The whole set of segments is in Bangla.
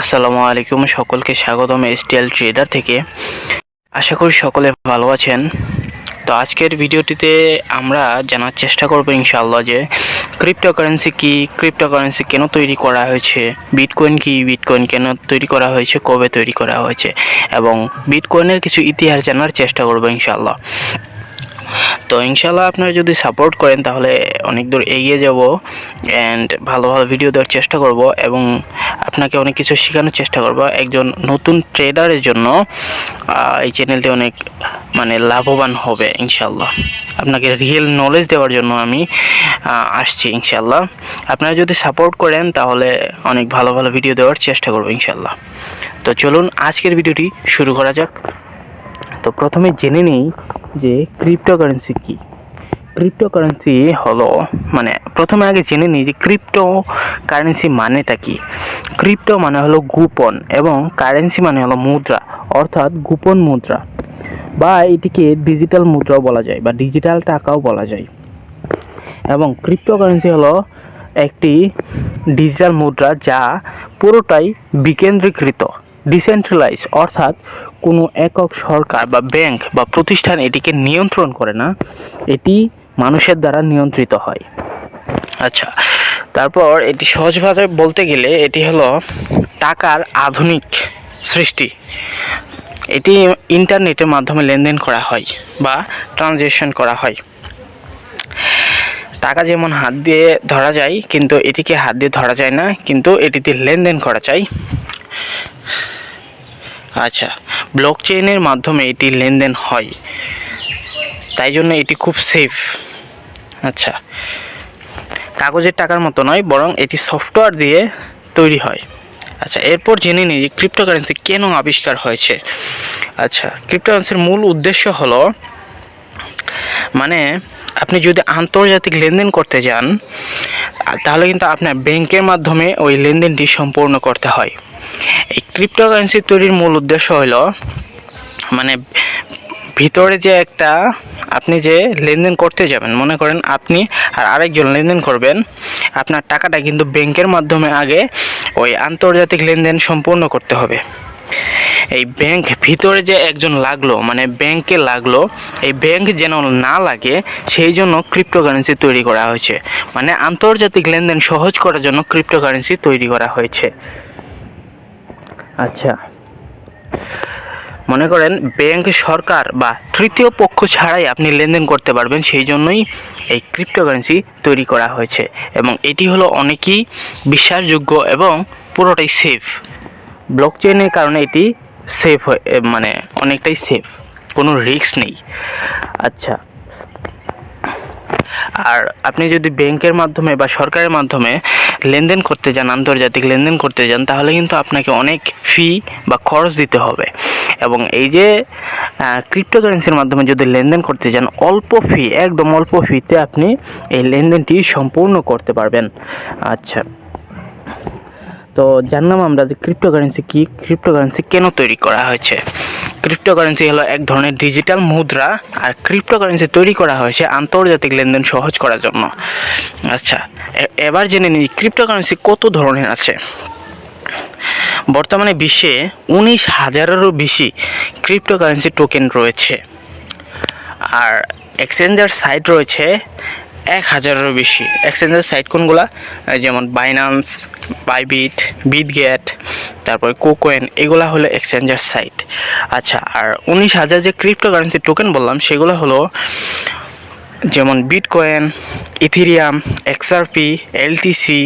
আসসালামু আলাইকুম, সকলকে স্বাগতম এসটিএল ট্রেডার থেকে। আশা করি সকলে ভালো আছেন। তো আজকের ভিডিওটিতে আমরা জানার চেষ্টা করব ইনশাআল্লাহ যে ক্রিপ্টোকারেন্সি কি ক্রিপ্টোকারেন্সি কেন তৈরি করা হয়েছে বিটকয়েন কি বিটকয়েন কেন তৈরি করা হয়েছে, কবে তৈরি করা হয়েছে, এবং বিটকয়েনের কিছু ইতিহাস জানার চেষ্টা করব ইনশাআল্লাহ। তো ইনশাল্লাহ আপনারা যদি সাপোর্ট করেন, তাহলে অনেক দূর এগিয়ে যাব অ্যান্ড ভালো ভালো ভিডিও দেওয়ার চেষ্টা করব এবং আপনাকে অনেক কিছু শেখানোর চেষ্টা করব। একজন নতুন ট্রেডারের জন্য এই চ্যানেলটি অনেক মানে লাভবান হবে ইনশাল্লাহ আপনাকে রিয়েল নলেজ দেওয়ার জন্য আমি আসছি ইনশাল্লাহ আপনারা যদি সাপোর্ট করেন, তাহলে অনেক ভালো ভালো ভিডিও দেওয়ার চেষ্টা করব ইনশাল্লাহ তো চলুন আজকের ভিডিওটি শুরু করা যাক। তো প্রথমে জেনে নিই যে ক্রিপ্টোকারেন্সি কি? ক্রিপ্টোকারেন্সি হলো মানে প্রথমে আগে জেনে নিই যে ক্রিপ্টো কারেন্সি মানেটা কি। ক্রিপ্টো মানে হলো গোপন এবং কারেন্সি মানে হলো মুদ্রা, অর্থাৎ গোপন মুদ্রা। বা এটিকে ডিজিটাল মুদ্রাও বলা যায় বা ডিজিটাল টাকাও বলা যায়। এবং ক্রিপ্টোকারেন্সি হলো একটি ডিজিটাল মুদ্রা যা পুরোটাই বিকেন্দ্রীকৃত ডিসেন্ট্রালাইজ অর্থাৎ কোনো একক সরকার বা ব্যাংক বা প্রতিষ্ঠান এটিকে নিয়ন্ত্রণ করে না, এটি মানুষের দ্বারা নিয়ন্ত্রিত হয়। আচ্ছা তারপর এটি সহজভাবে বলতে গেলে এটি হলো টাকার আধুনিক সৃষ্টি। এটি ইন্টারনেটের মাধ্যমে লেনদেন করা হয় বা ট্রানজ্যাকশন করা হয়। টাকা যেমন হাত দিয়ে ধরা যায়, কিন্তু এটিকে হাত দিয়ে ধরা যায় না, কিন্তু এটিতে লেনদেন করা যায়। আচ্ছা ব্লক চেইনের মাধ্যমে এটি লেনদেন হয়। তাই জন্য এটি খুব সেফ আচ্ছা কাগজের টাকার মতো নয়, বরং এটি সফটওয়্যার দিয়ে তৈরি হয়। আচ্ছা এরপর জেনে নিই যে ক্রিপ্টোকারেন্সি কেন আবিষ্কার হয়েছে। আচ্ছা ক্রিপ্টোকারেন্সির মূল উদ্দেশ্য হলো মানে আপনি যদি আন্তর্জাতিক লেনদেন করতে যান, তাহলে কিন্তু আপনার ব্যাংকের মাধ্যমে ওই লেনদেনটি সম্পূর্ণ করতে হয়। এই ক্রিপ্টোকারেন্সি তৈরির মূল উদ্দেশ্য হলো মানে ভিতরে যে একটা আপনি যে লেনদেন করতে যাবেন, মনে করেন আপনি আর আরেকজন লেনদেন করবেন, আপনার টাকাটা কিন্তু ব্যাংকের মাধ্যমে আগে ওই আন্তর্জাতিক লেনদেন সম্পূর্ণ করতে হবে। এই ব্যাংক ভিতরে যে একজন লাগল মানে ব্যাংকে লাগল, এই ব্যাংক যেন না লাগে, সেই জন্য ক্রিপ্টোকারেন্সি তৈরি করা হয়েছে। মানে আন্তর্জাতিক লেনদেন সহজ করার জন্য ক্রিপ্টোকারেন্সি তৈরি করা হয়েছে। আচ্ছা। মনে করেন ব্যাংক সরকার বা তৃতীয় পক্ষ ছাড়াই আপনি লেনদেন করতে পারবেন, সেই জন্যই এই ক্রিপ্টোকারেন্সি তৈরি করা হয়েছে এবং এটি হলো অনেকই বিশ্বাসযোগ্য এবং পুরোটাই সেফ ব্লক চেইনের কারণে এটি সেফ মানে অনেকটাই সেফ কোনো রিস্ক নেই। আচ্ছা। আর আপনি যদি ব্যাংকের মাধ্যমে বা সরকারের মাধ্যমে লেনদেন করতে যান, আন্তর্জাতিক লেনদেন করতে যান, তাহলে কিন্তু আপনাকে অনেক ফি বা খরচ দিতে হবে। এবং এই যে ক্রিপ্টোকারেন্সির মাধ্যমে যদি লেনদেন করতে যান, অল্প ফি একদম অল্প ফিতে আপনি এই লেনদেনটি সম্পূর্ণ করতে পারবেন। আচ্ছা। তো জানলাম আমরা যে ক্রিপ্টোকারেন্সি কি ক্রিপ্টোকারেন্সি কেন তৈরি করা হয়েছে? ক্রিপ্টোকারেন্সি হলো এক ধরনের ডিজিটাল মুদ্রা আর ক্রিপ্টোকারেন্সি তৈরি করা হয়েছে আন্তর্জাতিক লেনদেন সহজ করার জন্য। আচ্ছা এবার জেনে নিই ক্রিপ্টোকারেন্সি কত ধরনের আছে। বর্তমানে বিশ্বে উনিশ হাজারেরও বেশি ক্রিপ্টোকারেন্সি টোকেন রয়েছে। আর এক্সচেঞ্জার সাইট রয়েছে এক হাজারেরও বেশি। এক্সচেঞ্জার সাইট কোনগুলা? যেমন বাইনান্স বাইবিট বিটগেট তারপরে কোকোয়েন এগুলো হলো এক্সচেঞ্জার সাইট আচ্ছা আর উনিশ হাজার যে ক্রিপ্টোকারেন্সি টোকেন বললাম, সেগুলো হলো যেমন বিটকয়েন ইথিরিয়াম এক্সআরপি এলটিসি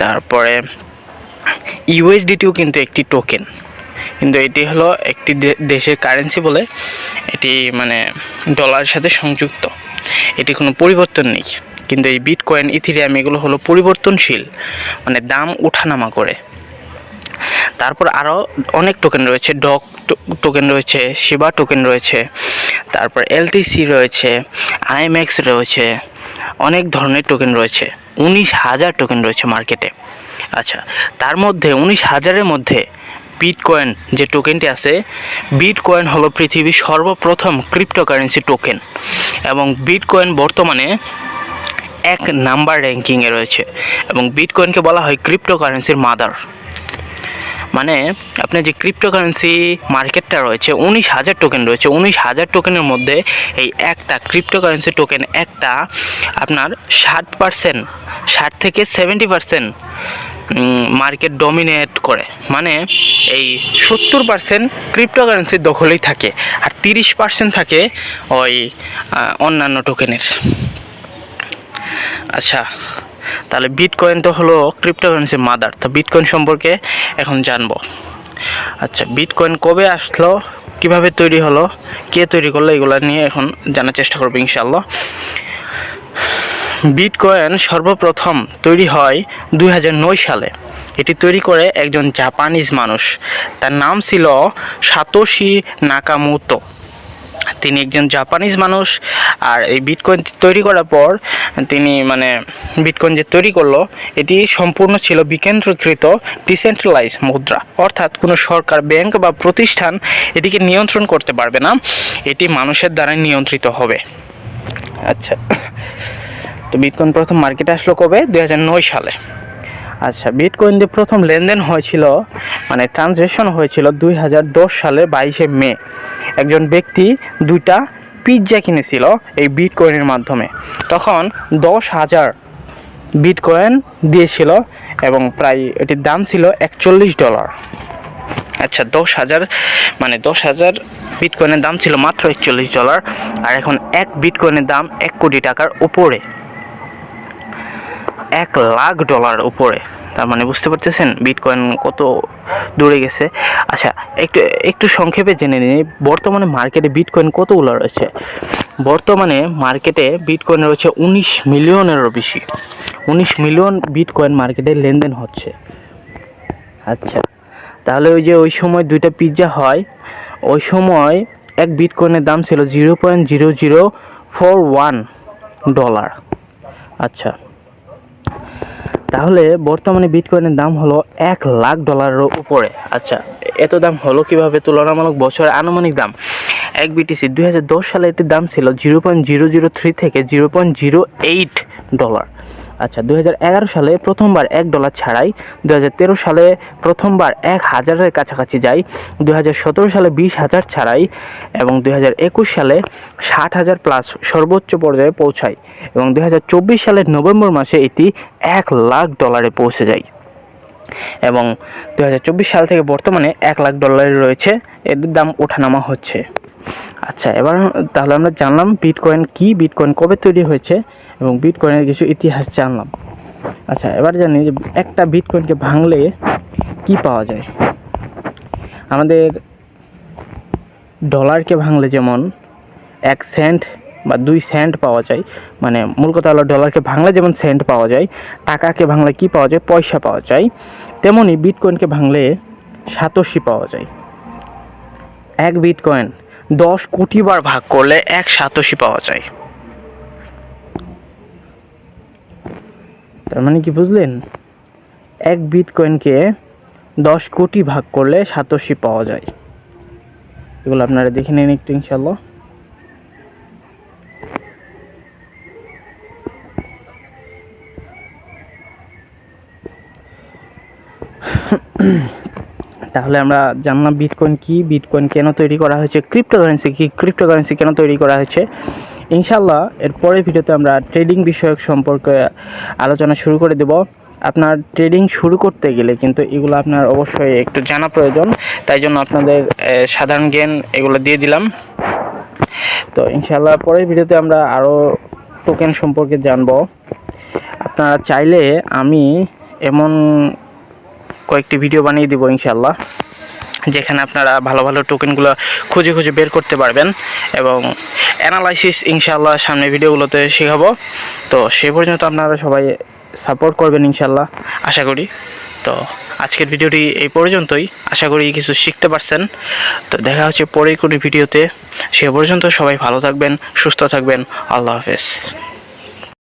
তারপরে ইউএসডিটিও কিন্তু একটি টোকেন কিন্তু এটি হলো একটি দেশের কারেন্সি বলে, এটি মানে ডলারের সাথে সংযুক্ত। এটি কোনো পরিবর্তন নেই। কিন্তু এই বিটকয়েন ইথিরিয়াম এগুলো হলো পরিবর্তনশীল মানে দাম ওঠানামা করে। তারপর আরও অনেক টোকেন রয়েছে ডক টোকেন রয়েছে শিবা টোকেন রয়েছে, তারপর এলটিসি রয়েছে আইএমএক্স রয়েছে, অনেক ধরনের টোকেন রয়েছে। উনিশ হাজার টোকেন রয়েছে মার্কেটে আচ্ছা তার মধ্যে, উনিশ হাজারের মধ্যে বিটকয়েন যে টোকেনটি আছে বিটকয়েন হলো পৃথিবীর সর্বপ্রথম ক্রিপ্টোকারেন্সি টোকেন এবং বিটকয়েন বর্তমানে এক নাম্বার র্যাঙ্কিংয়ে রয়েছে এবং বিটকয়েনকে বলা হয় ক্রিপ্টোকারেন্সির মাদার মানে আপনার যে ক্রিপ্টোকারেন্সি মার্কেটটা রয়েছে, উনিশ হাজার টোকেন রয়েছে, উনিশ হাজার টোকেনের মধ্যে এই একটা ক্রিপ্টোকারেন্সি টোকেন একটা আপনার ষাট পার্সেন্ট ষাট থেকে সেভেন্টি পার্সেন্ট মার্কেট ডমিনেট করে। মানে এই সত্তর পার্সেন্ট ক্রিপ্টোকারেন্সির দখলেই থাকে আর তিরিশ পার্সেন্ট থাকে ওই অন্যান্য টোকেনের আচ্ছা তাহলে বিটকয়েন তো হলো ক্রিপ্টোকারেন্সির মাদার তো বিটকয়েন সম্পর্কে এখন জানব। আচ্ছা বিটকয়েন কবে আসলো, কীভাবে তৈরি হলো, কে তৈরি করল, এগুলো নিয়ে এখন জানার চেষ্টা করব ইনশাল্লাহ বিটকয়েন সর্বপ্রথম তৈরি হয় দুই হাজার নয় সালে। এটি তৈরি করে একজন জাপানিজ মানুষ। তার নাম ছিল সাতোশি নাকামুতো। তিনি একজন জাপানিজ মানুষ আর এই বিটকয়েন তৈরি করার পর তিনি মানে বিটকয়েন যে তৈরি করল, এটি সম্পূর্ণ ছিল বিকেন্দ্রীকৃত ডিসেন্ট্রালাইজ মুদ্রা। অর্থাৎ কোনো সরকার, ব্যাংক বা প্রতিষ্ঠান এটিকে নিয়ন্ত্রণ করতে পারবে না। এটি মানুষের দ্বারা নিয়ন্ত্রিত হবে। আচ্ছা। তো বিটকয়েন প্রথম মার্কেটে আসলো কবে? দুই হাজার নয় সালে। আচ্ছা বিটকয়েন দিয়ে প্রথম লেনদেন হয়েছিল মানে ট্রানজ্যাকশন হয়েছিল দুই হাজার দশ সালে বাইশে মে। একজন ব্যক্তি দুইটা পিৎজা কিনেছিল এই বিটকয়েনের মাধ্যমে। তখন দশ হাজার বিটকয়েন দিয়েছিল এবং প্রায় এটির দাম ছিল একচল্লিশ ডলার। আচ্ছা দশ হাজার মানে দশ হাজার বিটকয়েনের দাম ছিল মাত্র একচল্লিশ ডলার, আর এখন এক বিটকয়েনের দাম এক কোটি টাকার উপরে। এক লাখ ডলার উপরে। তার মানে বুঝতে পারতেছেন বিটকয়েন কত দূরে গেছে? আচ্ছা একটু একটু সংক্ষেপে জেনে নিই। বর্তমানে মার্কেটে বিটকয়েন কতগুলো রয়েছে? বর্তমানে মার্কেটে বিটকয়েন রয়েছে উনিশ মিলিয়নেরও বেশি। উনিশ মিলিয়ন বিটকয়েন মার্কেটে লেনদেন হচ্ছে। আচ্ছা তাহলে ওই যে ওই সময় দুইটা পিৎজা হয়, ওই সময় এক বিটকয়েনের দাম ছিল zero point zero zero four one dollar আচ্ছা তাহলে বর্তমানে বিটকয়েনের দাম হলো এক লাখ ডলারের উপরে। আচ্ছা এত দাম হলো কীভাবে? তুলনামূলক বছরের আনুমানিক দাম। এক বিটিসি দুই হাজার দশ সালে এটির দাম ছিল zero point zero zero three থেকে zero point zero eight dollar আচ্ছা দু হাজার এগারো সালে প্রথমবার এক ডলার ছাড়াই দু হাজার তেরো সালে প্রথমবার এক হাজারের কাছাকাছি যায় দু হাজার সতেরো সালে বিশ হাজার ছাড়াই এবং দু হাজার একুশ সালে ষাট হাজার প্লাস সর্বোচ্চ পর্যায়ে পৌঁছায় এবং দু হাজার চব্বিশ সালের নভেম্বর মাসে এটি এক লাখ ডলারে পৌঁছে যায় এবং দু হাজার চব্বিশ সাল থেকে বর্তমানে এক লাখ ডলারে রয়েছে। এর দাম ওঠানামা হচ্ছে। আচ্ছা এবার তাহলে আমরা জানলাম বিটকয়েন কি বিটকয়েন কবে তৈরি হয়েছে এবং বিটকয়েনের কিছু ইতিহাস জানলাম। আচ্ছা এবার জানি যে একটা বিটকয়েনকে ভাঙলে কি পাওয়া যায়। আমাদের ডলারকে ভাঙলে যেমন এক সেন্ট বা দুই সেন্ট পাওয়া যায় মানে মূল কথা হলো ডলারকে ভাঙলে যেমন সেন্ট পাওয়া যায়, টাকাকে ভাঙলে কি পাওয়া যায়, পয়সা পাওয়া যায়, তেমনি বিটকয়েনকে ভাঙলে সাতোশি পাওয়া যায়। এক বিটকয়েন দশ কোটি বার ভাগ করলে এক সাতোশি পাওয়া যায়। তার মানে কি বুঝলেন? এক বিটকয়েনকে দশ কোটি ভাগ করলে সাতোশি পাওয়া যায়। এগুলো আপনারা দেখে নিন একটু ইনশাল্লাহ তাহলে আমরা জানলাম বিটকয়েন কি? বিটকয়েন কেন তৈরি করা হয়েছে? ক্রিপ্টোকারেন্সি কি? ক্রিপ্টোকারেন্সি কেন তৈরি করা হয়েছে? ইনশাল্লাহ এর পরের ভিডিওতে আমরা ট্রেডিং বিষয়ক সম্পর্কে আলোচনা শুরু করে দেব। আপনার ট্রেডিং শুরু করতে গেলে কিন্তু এগুলো আপনার অবশ্যই একটু জানা প্রয়োজন। তাই জন্য আপনাদের সাধারণ জ্ঞান এগুলো দিয়ে দিলাম। তো ইনশাল্লাহ পরের ভিডিওতে আমরা আরও টোকেন সম্পর্কে জানব। আপনারা চাইলে আমি এমন কয়েকটি ভিডিও বানিয়ে দিব ইনশাল্লাহ যেখানে আপনারা ভালো ভালো টোকেনগুলো খুঁজে খুঁজে বের করতে পারবেন এবং অ্যানালাইসিস ইনশাল্লাহ সামনে ভিডিওগুলোতে শেখাবো। তো সে পর্যন্ত আপনারা সবাই সাপোর্ট করবেন ইনশাল্লাহ আশা করি। তো আজকের ভিডিওটি এই পর্যন্তই। আশা করি কিছু শিখতে পারছেন। তো দেখা হচ্ছে পরের কোনো ভিডিওতে সে পর্যন্ত সবাই ভালো থাকবেন, সুস্থ থাকবেন। আল্লাহ হাফেজ।